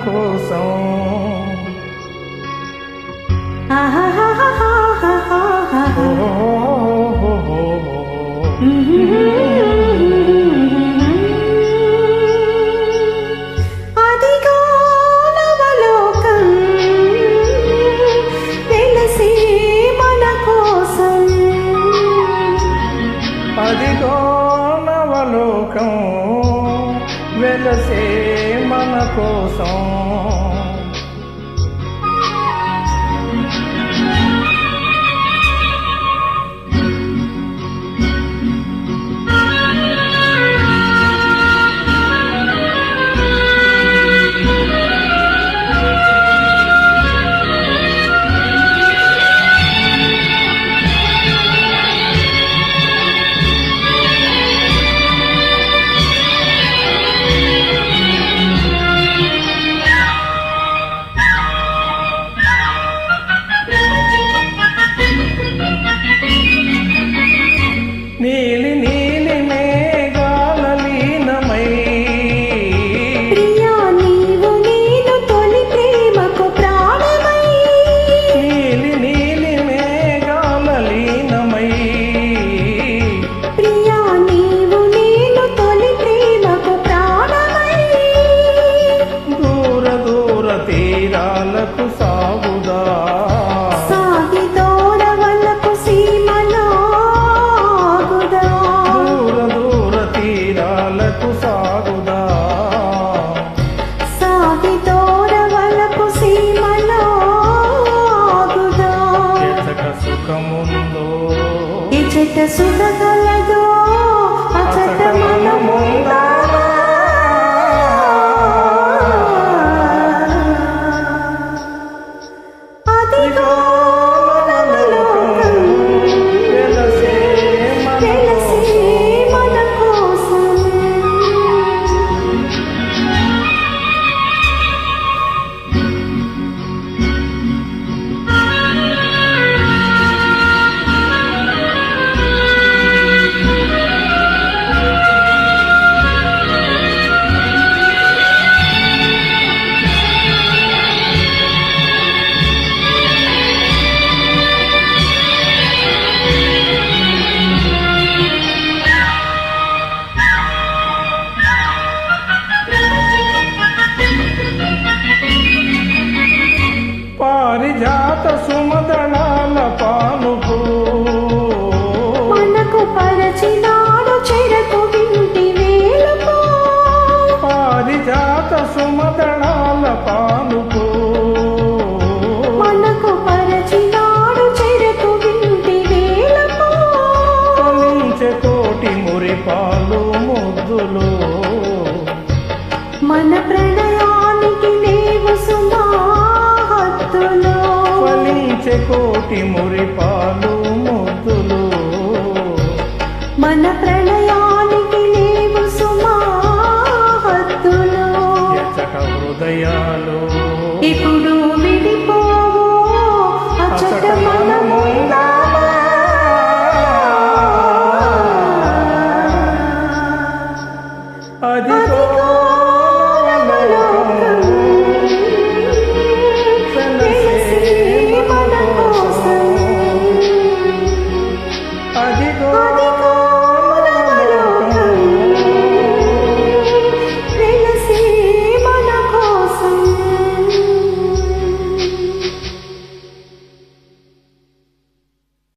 โคโซฮ่าฮ่าฮ่าฮ่าฮ่าฮ่าฮ่าฮ่า కోసం పారిజాత సుమదళాల పానుపు మనకు పరచినాడు చెరకు వింటి వేలుకో. పారిజాత సుమదళాల పానుపు మనకు పరచినాడు చెరకు వింటి వేలుకో. ఫలించే కోటి మురిపాలు ముద్దులు. మన ప్రణయానికి లేవు సుమా వచ్చే కోటి మురిపాలు ముద్దులు. మన ప్రళయానికి నీవు సుమాహత్తులు. ఎచ్చట హృదయాలు. ఇప్పుడు విడిపోవు. అచ్చట మనము అది